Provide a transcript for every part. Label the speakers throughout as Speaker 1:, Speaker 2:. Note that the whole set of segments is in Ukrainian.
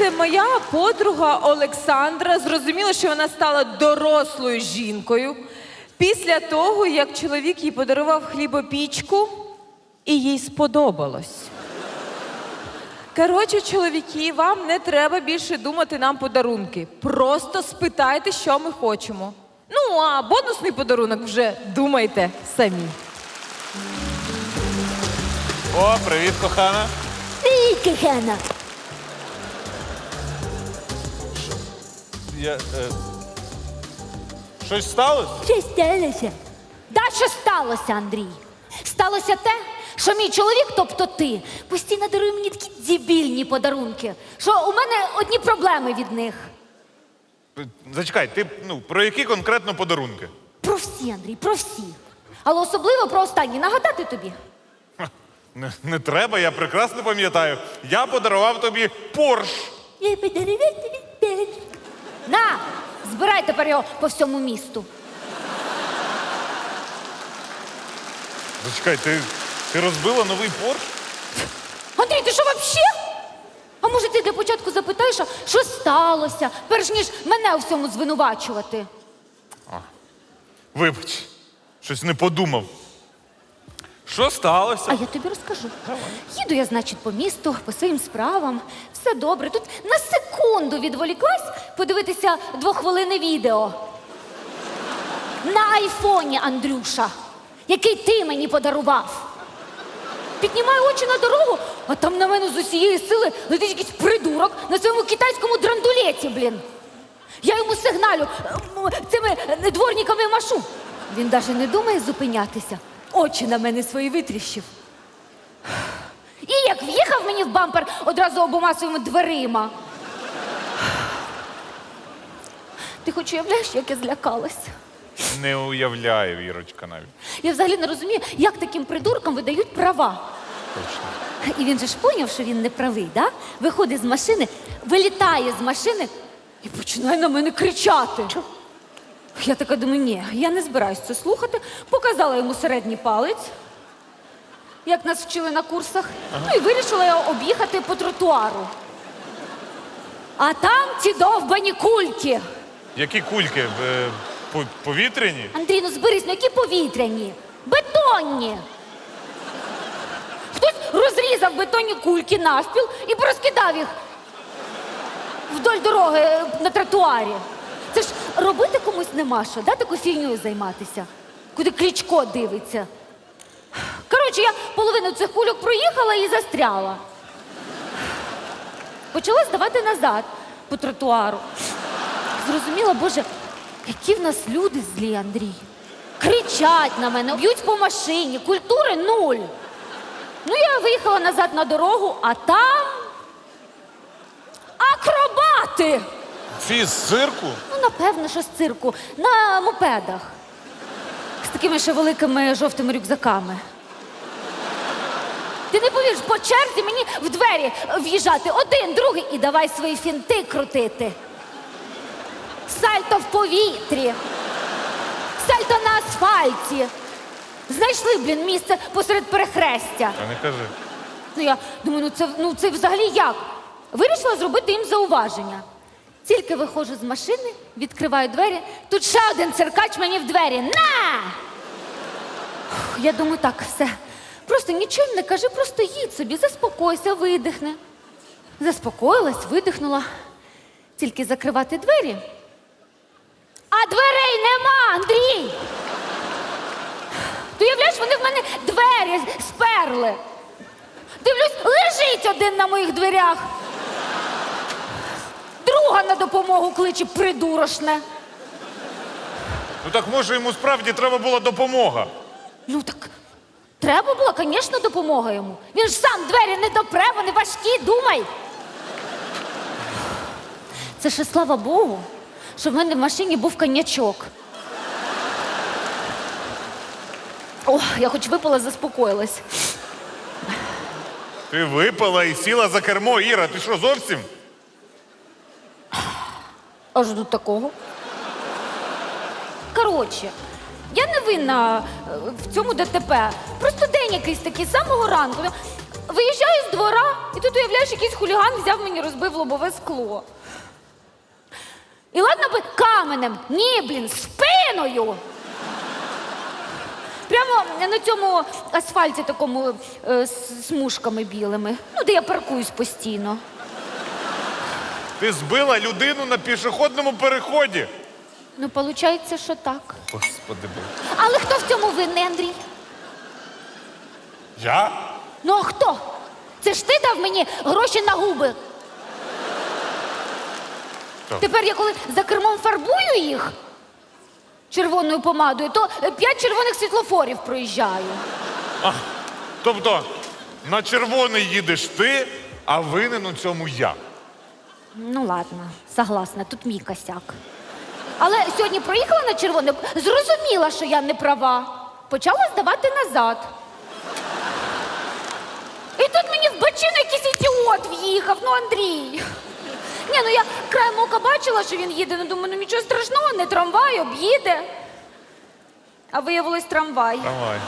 Speaker 1: знаєте, моя подруга Олександра зрозуміла, що вона стала дорослою жінкою після того, як чоловік їй подарував хлібопічку, і їй сподобалось. Коротше, чоловіки, вам не треба більше думати нам подарунки. Просто спитайте, що ми хочемо. Ну, а бонусний подарунок вже думайте самі.
Speaker 2: О, привіт, кохана.
Speaker 3: Привіт, кохана.
Speaker 2: Я, е... Щось сталося?
Speaker 3: Що сталося?
Speaker 4: Да, що сталося, Андрій? Сталося те, що мій чоловік, тобто ти, постійно дарує мені такі дебільні подарунки, що у мене одні проблеми від них.
Speaker 2: Е, Зачекай, ти ну, про які конкретно подарунки?
Speaker 4: Про всі, Андрій, про всі. Але особливо про останні. Нагадати тобі.
Speaker 2: Не, не треба, я прекрасно пам'ятаю. Я подарував тобі Порш.
Speaker 3: Я теж.
Speaker 4: На, збирай тепер його по всьому місту.
Speaker 2: Зачекай, ти, ти розбила новий Порш?
Speaker 4: Андрій, ти що вообще? А може ти для початку запитаєш, а що сталося, перш ніж мене у всьому звинувачувати?
Speaker 2: Вибач, щось не подумав. Що сталося?
Speaker 4: А я тобі розкажу. Їду я, значить, по місту, по своїм справам. Все добре. Тут на секунду відволіклась подивитися двохвилини відео. На айфоні, Андрюша, який ти мені подарував. Піднімаю очі на дорогу, а там на мене з усієї сили летить якийсь придурок на своєму китайському драндулеті, блін. Я йому сигналю цими дворниками машу. Він навіть не думає зупинятися. Очі на мене свої витріщив. І як в'їхав мені в бампер одразу обома своїми дверима. Ти хоч уявляєш, як я злякалася?
Speaker 2: Не уявляю, Вірочка, навіть.
Speaker 4: Я взагалі не розумію, як таким придуркам видають права.
Speaker 2: Точно.
Speaker 4: І він же ж поняв, що він не правий, да? Виходить з машини, вилітає з машини і починає на мене кричати. Я така думаю, ні, я не збираюсь це слухати. Показала йому середній палець, як нас вчили на курсах, ну і вирішила його об'їхати по тротуару. А там ці довбані кульки.
Speaker 2: Які кульки? Е, по- повітряні?
Speaker 4: Андрій, ну зберись, ну які повітряні, бетонні. Хтось розрізав бетонні кульки навпіл і порозкидав їх вдоль дороги е, на тротуарі. Це ж робити комусь нема що, да, такою фігньою займатися, куди Кличко дивиться. Коротше, я половину цих кульок проїхала і застряла. Почала здавати назад по тротуару. Зрозуміла, Боже, які в нас люди злі, Андрій. Кричать на мене, б'ють по машині, культури нуль. Ну, я виїхала назад на дорогу, а там акробати.
Speaker 2: Ці з цирку?
Speaker 4: Ну, напевно, що з цирку, на мопедах. З такими ще великими жовтими рюкзаками. Ти не повіриш, по черзі мені в двері в'їжджати один, другий і давай свої фінти крутити. Сальто в повітрі, сальто на асфальті. Знайшли, блін, місце посеред перехрестя.
Speaker 2: Та не кажи.
Speaker 4: Ну я думаю, ну це, ну це взагалі як? Вирішила зробити їм зауваження. Тільки виходжу з машини, відкриваю двері, тут ще один циркач мені в двері. На! Я думаю, так, все. Просто нічого не кажи, просто їдь собі, заспокойся, видихни. Заспокоїлась, видихнула. Тільки закривати двері. А дверей нема, Андрій! Ти уявляєш, вони в мене двері сперли. Дивлюсь, лежить один на моїх дверях. Друга на допомогу кличе придурошне.
Speaker 2: Ну так може йому справді треба була допомога.
Speaker 4: Ну так треба була, звісно, допомога йому. Він ж сам двері не допре, вони важкі, думай. Це ще слава Богу, що в мене в машині був коньячок. О, я хоч випила, заспокоїлась.
Speaker 2: Ти випила і сіла за кермо, Іра. Ти що зовсім?
Speaker 4: Аж до такого. Коротше, я не винна е, в цьому ДТП. Просто день якийсь такий з самого ранку. виїжджаю з двора, і тут уявляєш, якийсь хуліган взяв мені, розбив лобове скло. І ладно би каменем, ні, блін, спиною. Прямо на цьому асфальті такому е, смужками білими. Ну, де я паркуюсь постійно.
Speaker 2: Ти збила людину на пішохідному переході.
Speaker 4: Ну, виходить, що так.
Speaker 2: Господи Боже.
Speaker 4: Але хто в цьому винний, Андрій?
Speaker 2: Я?
Speaker 4: Ну а хто? Це ж ти дав мені гроші на губи.
Speaker 2: Так.
Speaker 4: Тепер я коли за кермом фарбую їх червоною помадою, то е, п'ять червоних світлофорів проїжджаю.
Speaker 2: Тобто на червоний їдеш ти, а винен у цьому я.
Speaker 4: Ну ладно, согласна, тут мій косяк. Але сьогодні проїхала на червоне, зрозуміла, що я не права. Почала здавати назад. І тут мені в бочину якийсь ідіот в'їхав, ну Андрій. Ні, ну я краєм ока бачила, що він їде, ну думаю, ну нічого страшного, не трамвай, об'їде. А виявилось трамвай.
Speaker 2: Давай.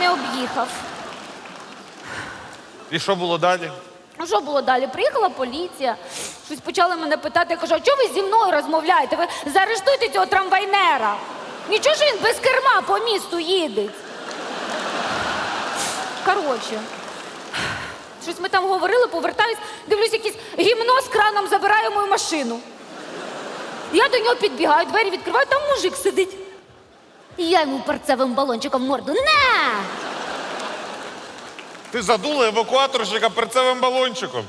Speaker 4: Не об'їхав.
Speaker 2: І що було далі?
Speaker 4: Ну що було далі? Приїхала поліція, щось почали мене питати. Я кажу, а чого ви зі мною розмовляєте? Ви заарештуйте цього трамвайнера. Нічого ж він без керма по місту їде. Коротше, щось ми там говорили, повертаюсь, дивлюсь, якийсь гімно з краном забирає мою машину. Я до нього підбігаю, двері відкриваю, там мужик сидить. І я йому перцевим балончиком морду. На!
Speaker 2: Ти задула евакуаторщика перцевим балончиком.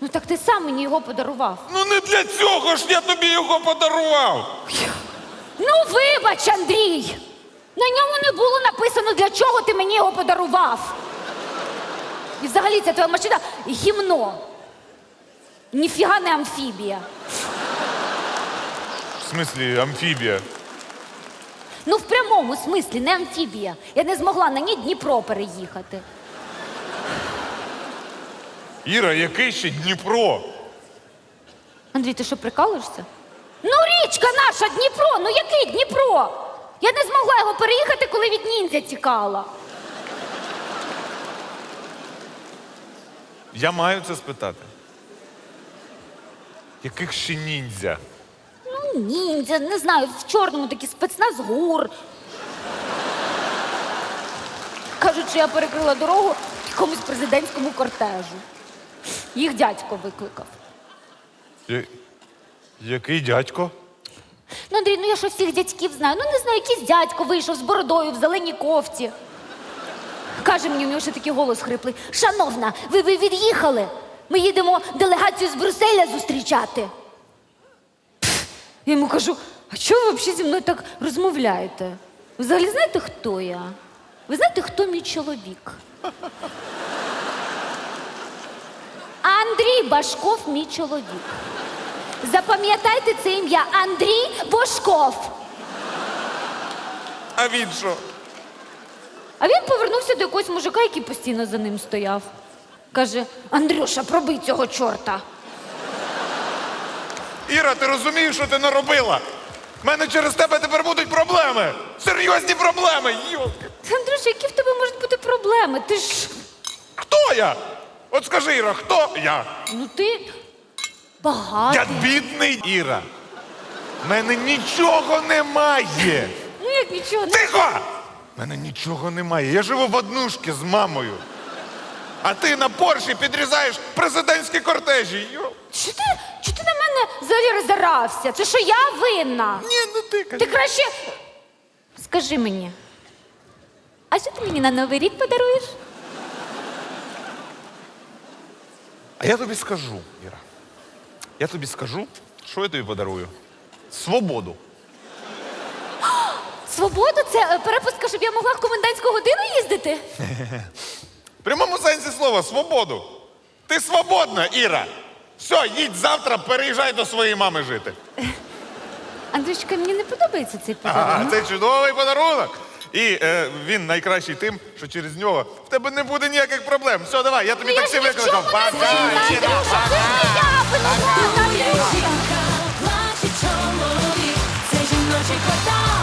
Speaker 4: Ну так ти сам мені його подарував.
Speaker 2: Ну не для цього ж я тобі його подарував.
Speaker 4: Ну, вибач, Андрій! На ньому не було написано, для чого ти мені його подарував. І взагалі ця твоя машина гімно. Ніфіга не амфібія.
Speaker 2: В смислі, амфібія.
Speaker 4: Ну, в прямому смислі, не амфібія. Я не змогла на ній Дніпро переїхати.
Speaker 2: Іра, який ще Дніпро?
Speaker 4: Андрій, ти що прикалуєшся? Ну, річка наша Дніпро! Ну який Дніпро? Я не змогла його переїхати, коли від ніндзя тікала.
Speaker 2: Я маю це спитати. Яких ще ніндзя?
Speaker 4: Ну, ніндзя, не знаю, в чорному такий спецназ гур. Кажуть, що я перекрила дорогу якомусь президентському кортежу. Їх дядько викликав.
Speaker 2: Я... Який дядько?
Speaker 4: Ну, Андрій, ну я що всіх дядьків знаю. Ну, не знаю, якийсь дядько вийшов з бородою в зеленій кофті. Каже мені, у нього ще такий голос хриплий. Шановна, ви, ви від'їхали. Ми їдемо делегацію з Брюсселя зустрічати. Пф, Я йому кажу, а чого ви взагалі зі мною так розмовляєте? Ви взагалі знаєте, хто я? Ви знаєте, хто мій чоловік? Андрій Башков, мій чоловік. Запам'ятайте це ім'я Андрій Бошков.
Speaker 2: А він що?
Speaker 4: А він повернувся до якогось мужика, який постійно за ним стояв. Каже: Андрюша, пробий цього чорта.
Speaker 2: Іра, ти розумієш, що ти наробила? У мене через тебе тепер будуть проблеми. Серйозні проблеми. Йолки.
Speaker 4: Андрюша, які в тебе можуть бути проблеми? Ти ж.
Speaker 2: Хто я? От скажи, Іра, хто я?
Speaker 4: Ну ти багатий.
Speaker 2: Я бідний Іра. У мене нічого немає.
Speaker 4: Ну як нічого. Ну,
Speaker 2: Тихо! У мене нічого немає. Я живу в однушці з мамою. А ти на Порші підрізаєш президентські кортежі. Йо.
Speaker 4: Що ти, що ти на мене взагалі розорався? Це що я винна?
Speaker 2: Ні, ну ти
Speaker 4: Ти краще. Скажи мені. А що ти мені на Новий рік подаруєш?
Speaker 2: А я тобі скажу, Іра. Я тобі скажу, що я тобі подарую. Свободу.
Speaker 4: Свободу? Це е, перепустка, щоб я могла в комендантську годину їздити?
Speaker 2: В прямому сенсі слова свободу. Ти свободна, Іра. Все, їдь завтра, переїжджай до своєї мами жити.
Speaker 4: Андрюшка, мені не подобається цей
Speaker 2: А,
Speaker 4: подарунок.
Speaker 2: це чудовий подарунок. І е, він найкращий тим, що через нього в тебе не буде ніяких проблем. Все, давай, я тобі
Speaker 4: Ну,
Speaker 2: таксі викликав. Пока,
Speaker 4: це.
Speaker 5: Плаче чоловік, жіночий жартів.